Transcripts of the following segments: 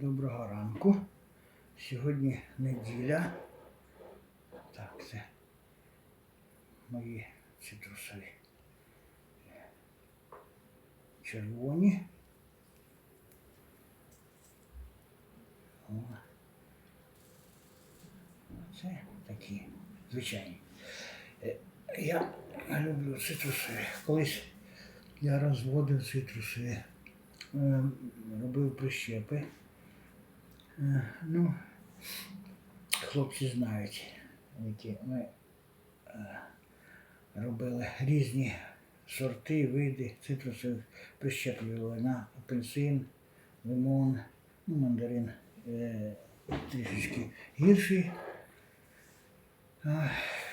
Доброго ранку. Сьогодні неділя. Так, це мої цитрусові. Червоні. О. Це такі звичайні. Е, Я люблю цитрусові. Колись я розводив цитрусові, е, робив прищепи. Е, Ну, хлопці знають, які ми е, робили різні сорти, види цитрусових прищеплювали на апельсин, лимон, ну, мандарин е, трішечки гірший.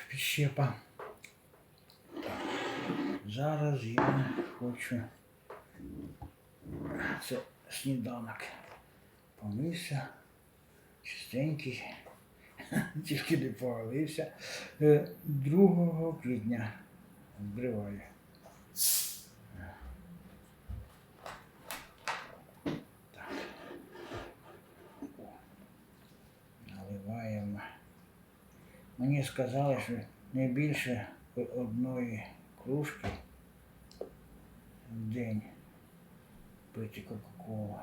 Підщепа. Зараз я хочу. Це сніданок. Помився, чистенький, тільки не повалився. Е, 2 квітня вбриваю. Так. Наливаємо. Мені сказали, що не більше одної кружки в день пити Кока-Колу.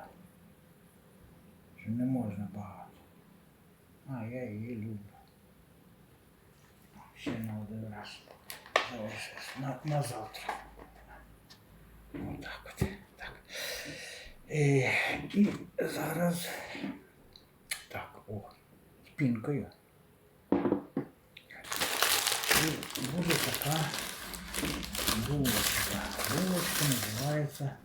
Що не можна багато. А, я її люблю. Ще на один раз. Залишилось на, на завтра. Отак от. Так. Е, і зараз. Так, о, з пінкою. І буде така булочка. Булочка називається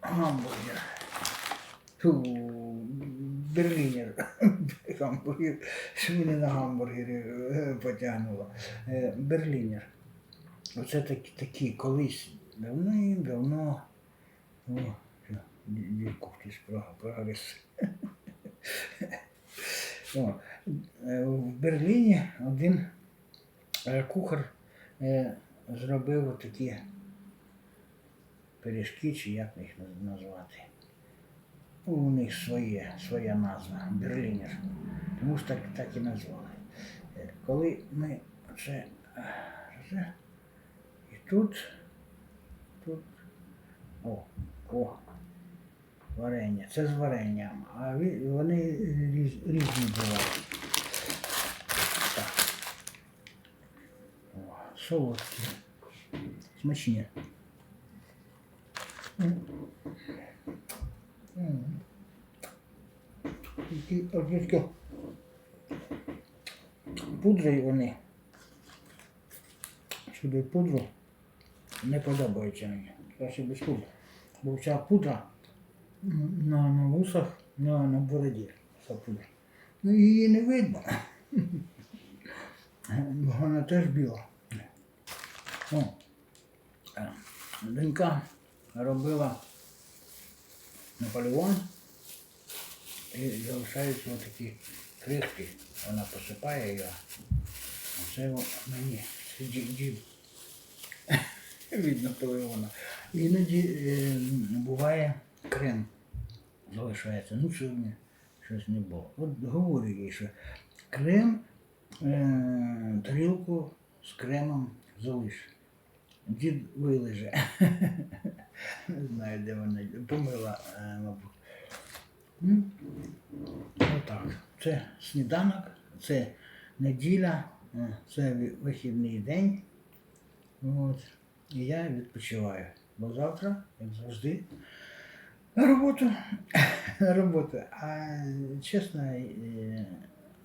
гамбургер. Фу, Берлінер. Гамбургер. Що мене на гамбургері е, потягнуло. Е, Берлінер. Оце такі, такі колись давно-давно. О, що, дірку хтось про- О, е, в Берліні один кухар зробив такі пиріжки, чи як їх назвати. У них своє, своя назва Берлінер. Тому ж так, так і назвали. Е, Коли ми це, е, і тут, тут, о, о, варення. Це з варенням, а вони різ, різні бувають. О, солодкі. Смачні. Однітки пудри вони. Сюди пудру не подобається мені. Краще без пудри. Бо ця пудра на, на вусах, на, на бороді. Ця пудра. Ну її не видно. Бо Вона теж біла. О, е, донька робила Наполеон і залишаються такі крихти. Вона посипає його. Це мені дід. дід. Від Наполеона. Іноді е, буває крем залишається. Ну сьогодні щось не було. От говорю їй, що крем, е, тарілку з кремом залиш. Дід вилеже. Не знаю, де вона помила, е, мабуть. Це сніданок, це неділя, е, це вихідний день. От. І я відпочиваю. Бо завтра, як завжди, на роботу. На роботу. А чесно, е,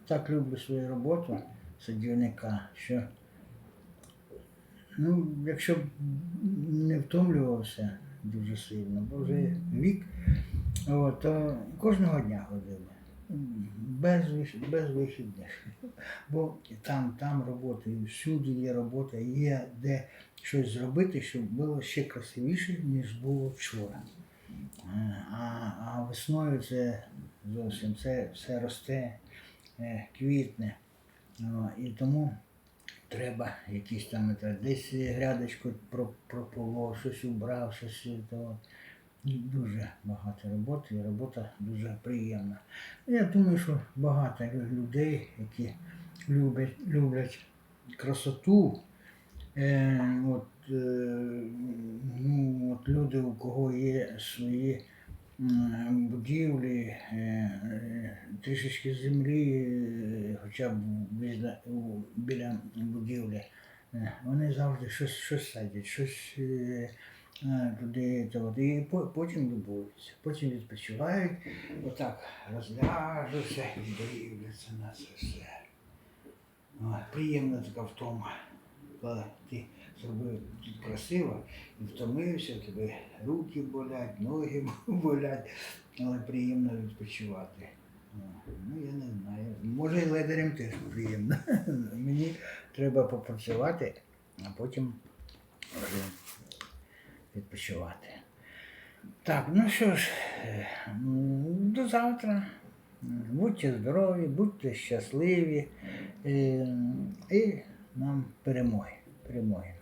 так люблю свою роботу садівника, що ну, якщо б не втомлювався дуже сильно, бо вже вік, от, то кожного дня ходив. Без, без вихідних. Бо там, там робота, всюди є робота, є де щось зробити, щоб було ще красивіше, ніж було вчора. Е, А, а весною це зовсім це все росте, е, квітне. І тому треба якісь там десь грядочку про- прополов, щось убрав, щось то. Дуже багато роботи, і робота дуже приємна. Я думаю, що багато людей, які люблять, люблять красоту, е, от, е, ну, от люди, у кого є свої будівлі, е, е, трішечки землі, е, хоча б біля, біля будівлі, е, вони завжди щось, щось садять, щось е, туди, то, от, і потім любуються, потім відпочивають, отак розляжуться і дивляться на це все. Ой, приємна така втома, коли ти зробив красиво і втомився, тебе руки болять, ноги болять, але приємно відпочивати. Ну, я не знаю. Може і ледарям теж приємно. Мені треба попрацювати, а потім відпочивати. Так, ну що ж, е, до завтра. Будьте здорові, будьте щасливі е, і нам перемоги. Перемоги.